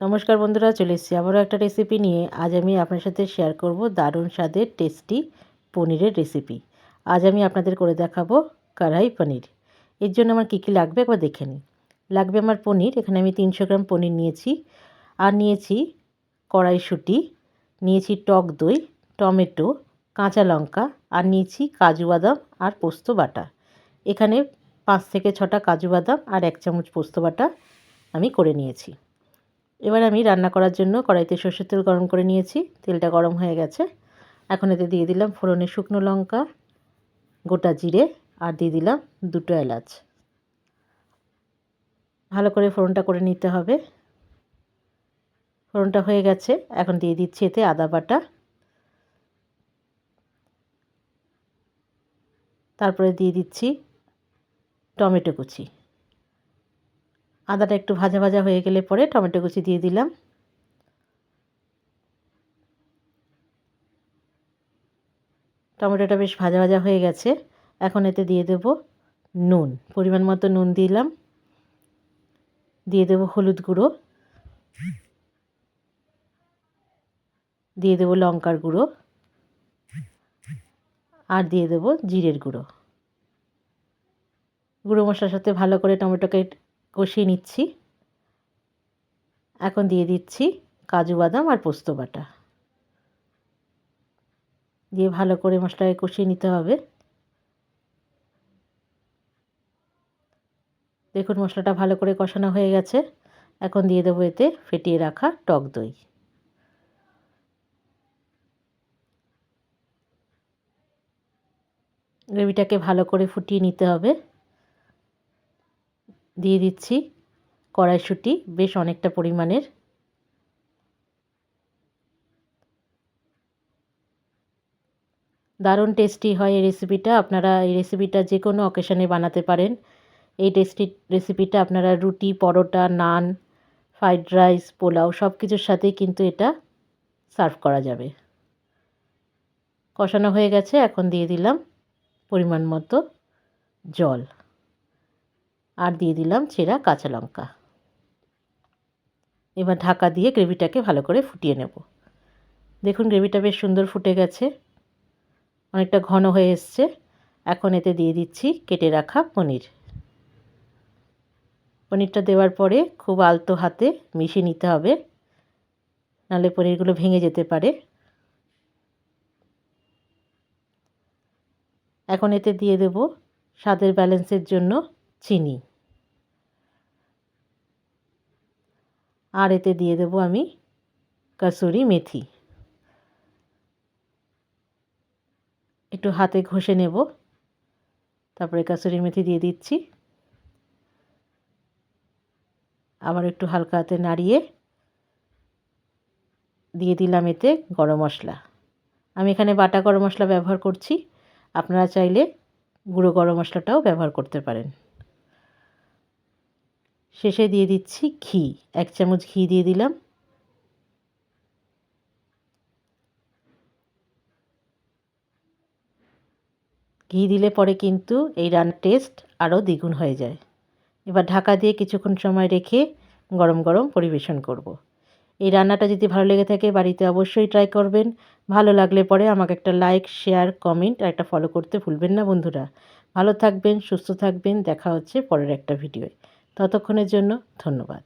নমস্কার বন্ধুরা, চলে এসেছি আবারও একটা রেসিপি নিয়ে। আজ আমি আপনার সাথে শেয়ার করব দারুণ স্বাদের টেস্টি পনিরের রেসিপি আজ আমি আপনাদের করে দেখাবো কড়াই পনির। এর জন্য আমার কী কী লাগবে একবার দেখে নিই। লাগবে আমার পনির, এখানে আমি তিনশো গ্রাম পনির নিয়েছি। আর নিয়েছি কড়াইশুঁটি, নিয়েছি টক দই, টমেটো, কাঁচা লঙ্কা, আর নিয়েছি কাজু বাদাম আর পোস্ত বাটা। এখানে পাঁচ থেকে ছটা কাজু বাদাম আর এক চামচ পোস্ত বাটা আমি করে নিয়েছি। এবার আমি রান্না করার জন্য কড়াইতে সর্ষের তেল গরম করে নিয়েছি। তেলটা গরম হয়ে গেছে। এখন এতে দিয়ে দিলাম ফোড়নে শুকনো লঙ্কা, গোটা জিরে আর দিয়ে দিলাম দুটো এলাচ। ভালো করে ফোড়নটা করে নিতে হবে। ফোড়নটা হয়ে গেছে। এখন দিয়ে দিচ্ছি এতে আদা বাটা। তারপরে দিয়ে দিচ্ছি টমেটো কুচি। আদাটা একটু ভাজা ভাজা হয়ে গেলে পরে টমেটো কুচি দিয়ে দিলাম। টমেটোটা বেশ ভাজা ভাজা হয়ে গেছে। এখন এতে দিয়ে দেব নুন, পরিমাণ মতো নুন দিলাম। দিয়ে দেব হলুদ গুঁড়ো। দিয়ে দেব লঙ্কার গুঁড়ো। আর দিয়ে দেব জিরের গুঁড়ো। গুঁড়ো মশলার সাথে ভালো করে টমেটোকে কষিয়ে নিচ্ছি। এখন দিয়ে দিচ্ছি কাজু বাদাম আর পোস্ত বাটা। দিয়ে ভালো করে মশলাকে কষিয়ে নিতে হবে। দেখুন মশলাটা ভালো করে কষানো হয়ে গেছে। এখন দিয়ে দেবো এতে ফেটিয়ে রাখা টক দই। গ্রেভিটাকে ভালো করে ফুটিয়ে নিতে হবে। দিয়ে দিচ্ছি। কড়াইশুঁটি বেশ অনেকটা পরিমাণের। দারুণ টেস্টি হয় এই রেসিপিটা আপনারা এই রেসিপিটা যে কোনো অকেশনে বানাতে পারেন। এই টেস্টি রেসিপিটা আপনারা রুটি, পরোটা, নান ফ্রাইড রাইস পোলাও সব কিছুর সাথেই কিন্তু এটা সার্ভ করা যাবে। কষানো হয়ে গেছে। এখন দিয়ে দিলাম পরিমাণ মতো জল। আর দিয়ে দিলাম চেরা কাঁচা লঙ্কা। এবার ঢাকা দিয়ে গ্রেভিটাকে ভালো করে ফুটিয়ে নেব। দেখুন গ্রেভিটা বেশ সুন্দর ফুটে গেছে। অনেকটা ঘন হয়ে এসছে। এখন এতে দিয়ে দিচ্ছি কেটে রাখা পনির। পনিরটা দেওয়ার পরে খুব আলতো হাতে মিশিয়ে নিতে হবে। নাহলে পনিরগুলো ভেঙে যেতে পারে। এখন এতে দিয়ে দেব স্বাদের ব্যালেন্সের জন্য চিনি। আর এতে দিয়ে দেব আমি কাসুরি মেথি। একটু হাতে ঘষে নেব। তারপরে কাসুরি মেথি দিয়ে দিচ্ছি। আবার একটু হালকা হাতে নাড়িয়ে দিয়ে দিলাম এতে গরম মশলা। আমি এখানে বাটা গরম মশলা ব্যবহার করছি। আপনারা চাইলে গুঁড়ো গরম মশলাটাও ব্যবহার করতে পারেন। শেষে দিয়ে দিচ্ছি ঘি। এক চামচ ঘি দিয়ে দিলাম। ঘি দিলে পরে কিন্তু এই রান্নার টেস্ট আরও দ্বিগুণ হয়ে যায়। এবার ঢাকা দিয়ে কিছুক্ষণ সময় রেখে গরম গরম পরিবেশন করব। এই রান্নাটা যদি ভালো লেগে থাকে বাড়িতে অবশ্যই ট্রাই করবেন। ভালো লাগলে পরে আমাকে একটা লাইক শেয়ার কমেন্ট আর একটা ফলো করতে ভুলবেন না বন্ধুরা। ভালো থাকবেন, সুস্থ থাকবেন। দেখা হচ্ছে পরের একটা ভিডিওয় ততক্ষণের জন্য ধন্যবাদ।